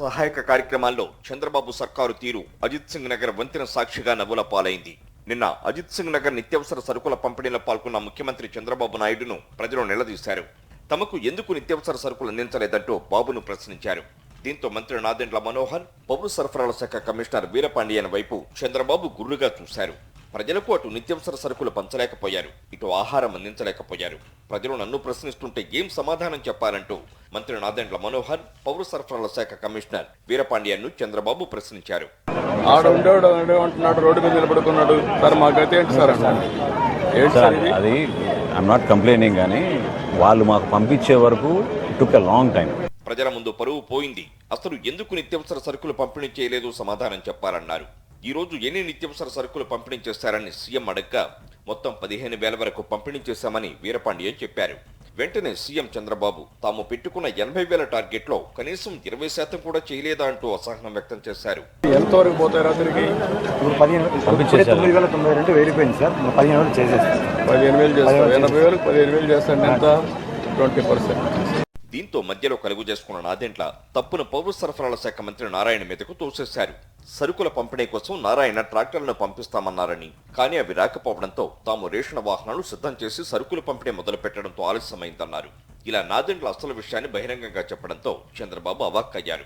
సహాయక కార్యక్రమాల్లో చంద్రబాబు సర్కారు తీరు అజిత్ సింగ్ నగర్ వంతెన సాక్షిగా నవ్వుల పాలైంది. నిన్న అజిత్ సింగ్ నగర్ నిత్యావసర సరుకుల పంపిణీలో పాల్గొన్న ముఖ్యమంత్రి చంద్రబాబు నాయుడును ప్రజలు నిలదీశారు. తమకు ఎందుకు నిత్యావసర సరుకులు అందించలేదంటూ బాబును ప్రశ్నించారు. దీంతో మంత్రి నాదెండ్ల మనోహర్ పౌర సరఫరాల శాఖ కమిషనర్ వీరపాండియన్ వైపు చంద్రబాబు గుర్రుగా చూశారు. ప్రజలకు అటు నిత్యావసర సరుకులు పంచలేకపోయారు ఇటు ఆహారం అందించలేకపోయారు. ప్రజలు నన్ను ప్రశ్నిస్తుంటే ఏం సమాధానం చెప్పాలంటూ మంత్రి నాదెండ్ల మనోహర్ పౌర సరఫరాల శాఖ కమిషనర్ వీరపాండియన్ను చంద్రబాబు ప్రశ్నించారు. ఆడ ఉండేవాడు రోడ్డు మీద నిలబడుకున్నాడు. సార్ మా గతి ఏంటి సార్ సార్ అది ఐఎమ్ నాట్ కంప్లైనింగ్ కానీ వాళ్ళు మాకు పంపించే వరకు టుక్ ఎ లాంగ్ టైం ప్రజల ముందు పరువు పోయింది. అసలు ఎందుకు నిత్యావసర సరుకులు పంపిణీ చేయలేదు సమాధానం చెప్పాలన్నారు. ఈ రోజు ఎన్ని నిత్యావసర సరుకులు పంపిణీ చేశారని సీఎం అడగ్గా మొత్తం పదిహేను వేల వరకు పంపిణీ చేశామని వీరపాండియన్ చెప్పారు. వెంటనే సీఎం చంద్రబాబు తాము పెట్టుకున్న ఎనభై వేల టార్గెట్లో కనీసం ఇరవై శాతం కూడా చేయలేదా అంటూ అసహనం వ్యక్తం చేశారు. ఎంతవరకు పోతాయి రాత్రికి? ఇప్పుడు పదిహేను. తొమ్మిది వేల రెండు వెళ్ళిపోయింది సార్. పదిహేను వేలు పదిహేను వేలు ఎనభై వేలకు పదిహేను వేలు చేస్తాడు ఎంత? Twenty percent. దీంతో మధ్యలో కలుగు చేసుకున్న నాదెంట్ల తప్పును పౌర సరఫరాల శాఖ మంత్రి నారాయణ మీదకు తోసేశారు. సరుకుల పంపిణీ కోసం నారాయణ ట్రాక్టర్లను పంపిస్తామన్నారని కానీ అవి రాకపోవడంతో తాము రేషన్ వాహనాలు సిద్ధం చేసి సరుకుల పంపిణీ మొదలు పెట్టడంతో ఆలస్యమైందన్నారు. ఇలా నాదెండ్ల అసలు విషయాన్ని బహిరంగంగా చెప్పడంతో చంద్రబాబు అవాక్కయ్యారు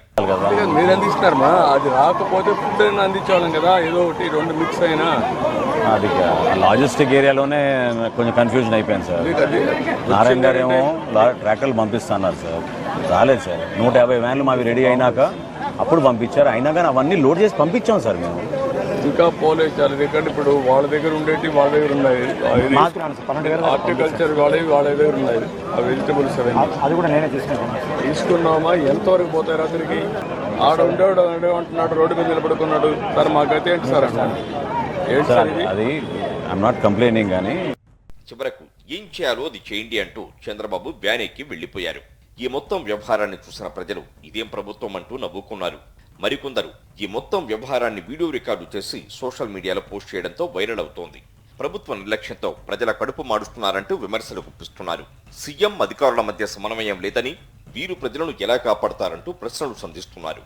మీరు ఎంత అది రాకపోతే ఫుడ్ అందించాలి కదా ఏదో ఒకటి రెండు మిక్స్ అయినా. అది లాజిస్టిక్ ఏరియాలోనే కొంచెం కన్ఫ్యూజన్ అయిపోయింది సార్. నారాయణ గారు ఏమో ట్రాక్టర్లు పంపిస్తున్నారు సార్. రాలేదు సార్. నూట యాభై వ్యాన్లు మావి రెడీ అయినాక అప్పుడు పంపించారు. అయినా కానీ అవన్నీ లోడ్ చేసి పంపించాం సార్ మేము. ఇంకా పోలేదు సార్ ఎందుకంటే ఇప్పుడు వాళ్ళ దగ్గర ఉండేటి వాళ్ళ దగ్గర ఉన్నాయి. హార్టికల్చర్ వాళ్ళవి వాళ్ళ దగ్గర ఉన్నాయి. ఆ వెజిటబుల్స్ అది కూడా నేనే తీసుకుంటాను తీసుకున్నామా? ఎంతవరకు పోతాయి రాత్రికి? ఆడ ఉండేవాడు ఆడే ఉంటున్నాడు రోడ్డు మీద నిలబడుకున్నాడు. సార్ మా గతి ఏంటి సార్ ఇది అది ఐఎమ్ నాట్ కంప్లైనింగ్ కానీ చివరకు ఏం చేయాలో అది చేయండి అంటూ చంద్రబాబు వ్యాన్ ఎక్కి వెళ్ళిపోయారు ఈ మొత్తం వ్యవహారాన్ని చూసిన ప్రజలు ఇదేం ప్రభుత్వం అంటూ నవ్వుకున్నారు. మరికొందరు ఈ మొత్తం వ్యవహారాన్ని వీడియో రికార్డు చేసి సోషల్ మీడియాలో పోస్ట్ చేయడంతో వైరల్ అవుతోంది. ప్రభుత్వ నిర్లక్ష్యంతో ప్రజల కడుపు మాడుస్తున్నారంటూ విమర్శలు గుప్పిస్తున్నారు. సీఎం అధికారుల మధ్య సమన్వయం లేదని వీరు ప్రజలను ఎలా కాపాడతారంటూ ప్రశ్నలు సంధిస్తున్నారు.